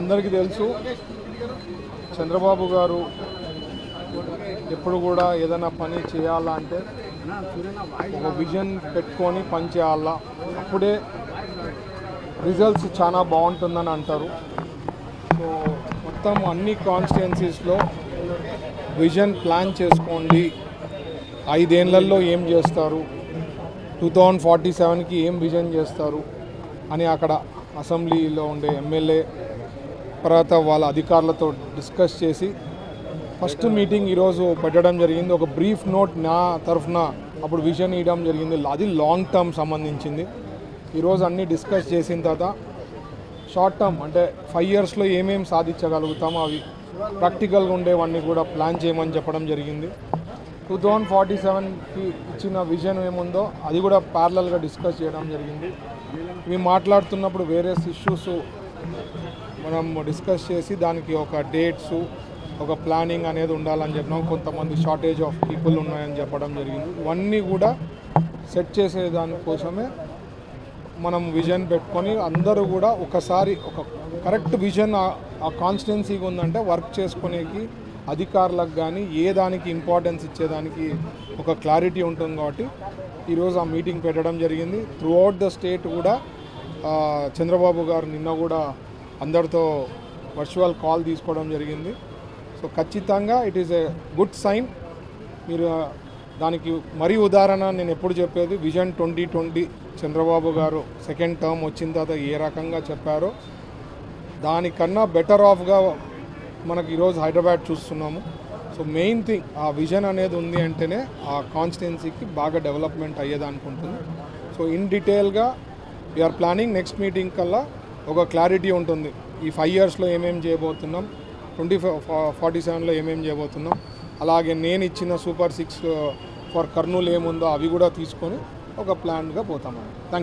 అందరికీ తెలుసు. చంద్రబాబు గారు ఎప్పుడు కూడా ఏదైనా పని చేయాలా అంటే ఒక విజన్ పెట్టుకొని పని చేయాలా? అప్పుడే రిజల్ట్స్ చాలా బాగుంటుందని అంటారు. సో మొత్తం అన్ని కాన్స్టిట్యున్సీస్లో విజన్ ప్లాన్ చేసుకోండి. ఐదేళ్ళలో ఏం చేస్తారు? టూ థౌజండ్ ఫార్టీ సెవెన్కి ఏం విజన్ చేస్తారు? అని అక్కడ అసెంబ్లీలో ఉండే ఎమ్మెల్యే తర్వాత వాళ్ళ అధికారులతో డిస్కస్ చేసి ఫస్ట్ మీటింగ్ ఈరోజు పెట్టడం జరిగింది. ఒక బ్రీఫ్ నోట్ నా తరఫున అప్పుడు విజన్ ఇవ్వడం జరిగింది. అది లాంగ్ టర్మ్ సంబంధించింది. ఈరోజు అన్నీ డిస్కస్ చేసిన తర్వాత షార్ట్ టర్మ్ అంటే ఫైవ్ ఇయర్స్లో ఏమేమి సాధించగలుగుతామో అవి ప్రాక్టికల్గా ఉండేవన్నీ కూడా ప్లాన్ చేయమని చెప్పడం జరిగింది. టూ థౌజండ్ ఫార్టీ సెవెన్కి ఇచ్చిన విజన్ ఏముందో అది కూడా ప్యారలల్గా డిస్కస్ చేయడం జరిగింది. ఇవి మాట్లాడుతున్నప్పుడు వేరే ఇష్యూస్ మనం డిస్కస్ చేసి దానికి ఒక డేట్స్ ఒక ప్లానింగ్ అనేది ఉండాలని చెప్పినాం. కొంతమంది షార్టేజ్ ఆఫ్ పీపుల్ ఉన్నాయని చెప్పడం జరిగింది. ఇవన్నీ కూడా సెట్ చేసే దానికోసమే మనం విజన్ పెట్టుకొని అందరూ కూడా ఒకసారి ఒక కరెక్ట్ విజన్ ఆ కాన్స్టెన్సీగా ఉందంటే వర్క్ చేసుకునేకి అధికారులకు కానీ ఏ దానికి ఇంపార్టెన్స్ ఇచ్చేదానికి ఒక క్లారిటీ ఉంటుంది కాబట్టి ఈరోజు ఆ మీటింగ్ పెట్టడం జరిగింది. త్రూఅవుట్ ద స్టేట్ కూడా చంద్రబాబు గారు నిన్న కూడా అందరితో వర్చువల్ కాల్ తీసుకోవడం జరిగింది. సో ఖచ్చితంగా it is a good sign మీరు దానికి మరీ ఉదాహరణ నేను ఎప్పుడు చెప్పేది విజన్ ట్వంటీ ట్వంటీ చంద్రబాబు గారు సెకండ్ టర్మ్ వచ్చిన తర్వాత ఏ రకంగా చెప్పారో దానికన్నా బెటర్ ఆఫ్గా మనకి ఈరోజు హైదరాబాద్ చూస్తున్నాము. సో మెయిన్ థింగ్ ఆ విజన్ అనేది ఉంది అంటేనే ఆ కాన్స్టిట్యున్సీకి బాగా డెవలప్మెంట్ అయ్యేదానికి ఉంటుంది సో ఇన్ డీటెయిల్గా we are planning next meeting కల్లా ఒక క్లారిటీ ఉంటుంది. ఈ ఫైవ్ ఇయర్స్లో ఏమేమి చేయబోతున్నాం? ట్వంటీ ఫార్టీ సెవెన్లో ఏమేమి చేయబోతున్నాం? అలాగే నేను ఇచ్చిన సూపర్ సిక్స్ ఫర్ కర్నూలు ఏముందో అవి కూడా తీసుకొని ఒక ప్లాన్గా పోతామండి థ్యాంక్